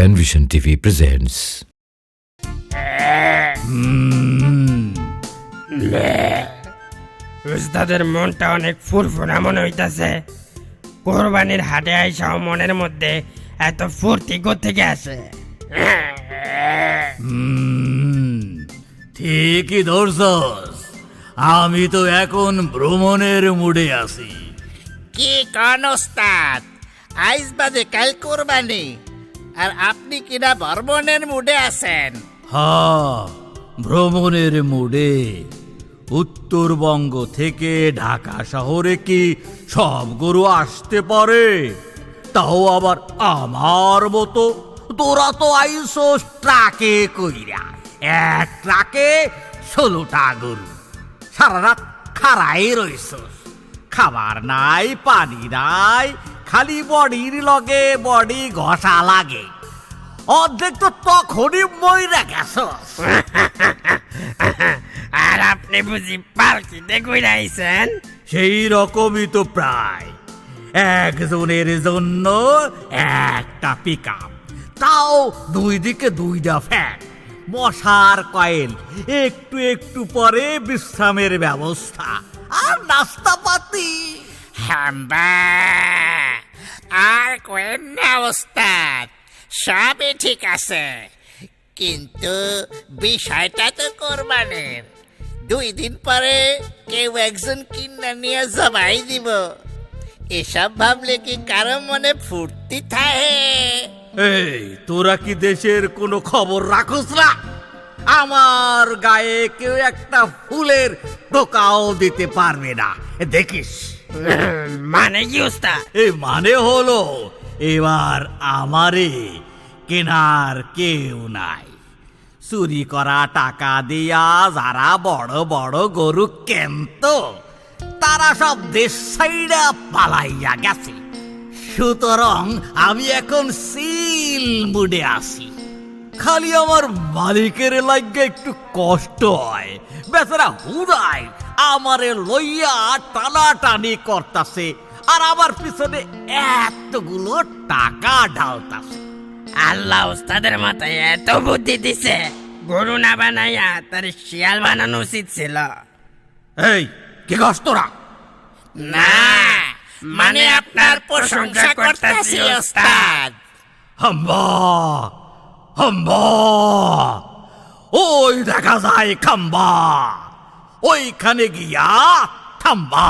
Penvision TV presents. উস্তাদের মনটা অনেক ফুরফুরা মনে হইতাছে। কোরবানির হাটে আইসাও মনের মধ্যে এত ফুর্তি থেকে আসে? ঠিকই ধরছস। আমি তো এখন ভ্রমণের মুডে আছি। কি কন ওস্তাদ? আইস বাদে কাল কোরবানি। আর আপনি কিনা বর্মনের মুডে আছেন? হা, ভ্রমণের মুডে। উত্তরবঙ্গ থেকে ঢাকা শহরে কি সব গরু আসতে পারে? তাও আবার আমার মতো তোরা তো আইসো ট্রাকে কইরা এক ট্রাকে ষোলোটা গরু। সারা রাত খাড়াই রইছস। খাবার নাই, পানি নাই খালি বডির লগে বডি ঘষা লাগে। অর্ধেক তো তখনই মইরা গেছস আর আপনি বুঝি পালকিতে কইরা আইছেন? সেই রকমই তো প্রায়। একজনের জন্য একটা পিক তাও দুই দিকে দুইটা ফ্যান মশার কয়েল একটু একটু পরে বিশ্রামের ব্যবস্থা। আর নাস্তা পাতি হাম্বা কোয়েন না ওস্তাদ। সবই ঠিক আছে। কিন্তু বিষয়টা তো কোরবানের। দুই দিন পরে কেউ একজন কিনা নিয়ে জবাই দিব। এসব ভাবলে কি কারও মনে ফুর্তি থাকে? এই তোরা কি দেশের কোনো খবর রাখোস না? আমার গায়ে কেউ একটা ফুলের টোকাও দিতে পারবে না। দেখিস। মানে কি উস্তাদ এই মানে হলো এবার আমারে কেনার কেউ নাই। চুরি করা টাকা দিয়া যারা বড় বড় গরু কেনত, তারা সব দেশ সাইডা পালাইয়া গেছে। সুতরাং আমি এখন সিল মুডে আছি। খালি আমার মালিকের লাগে একটু কষ্ট হয়। বেচারা হুদায়, আমারে লইয়া টানাটানি করতাছে। আর আমার পিছনে এতগুলো টাকা ঢালতাছে। আল্লাহ উস্তাদের মাথায় এত বুদ্ধি দিছে গরু না বানাইয়া তার শিয়াল বানানো উচিত ছিল। এই কি কষ্ট তোরা? না মানে আপনার প্রশংসা করতেছি ওস্তাদ হাম্বা হাম্বা। ওই দেখা যায় খাম্বা ওইখানে গিয়া থাম্বা।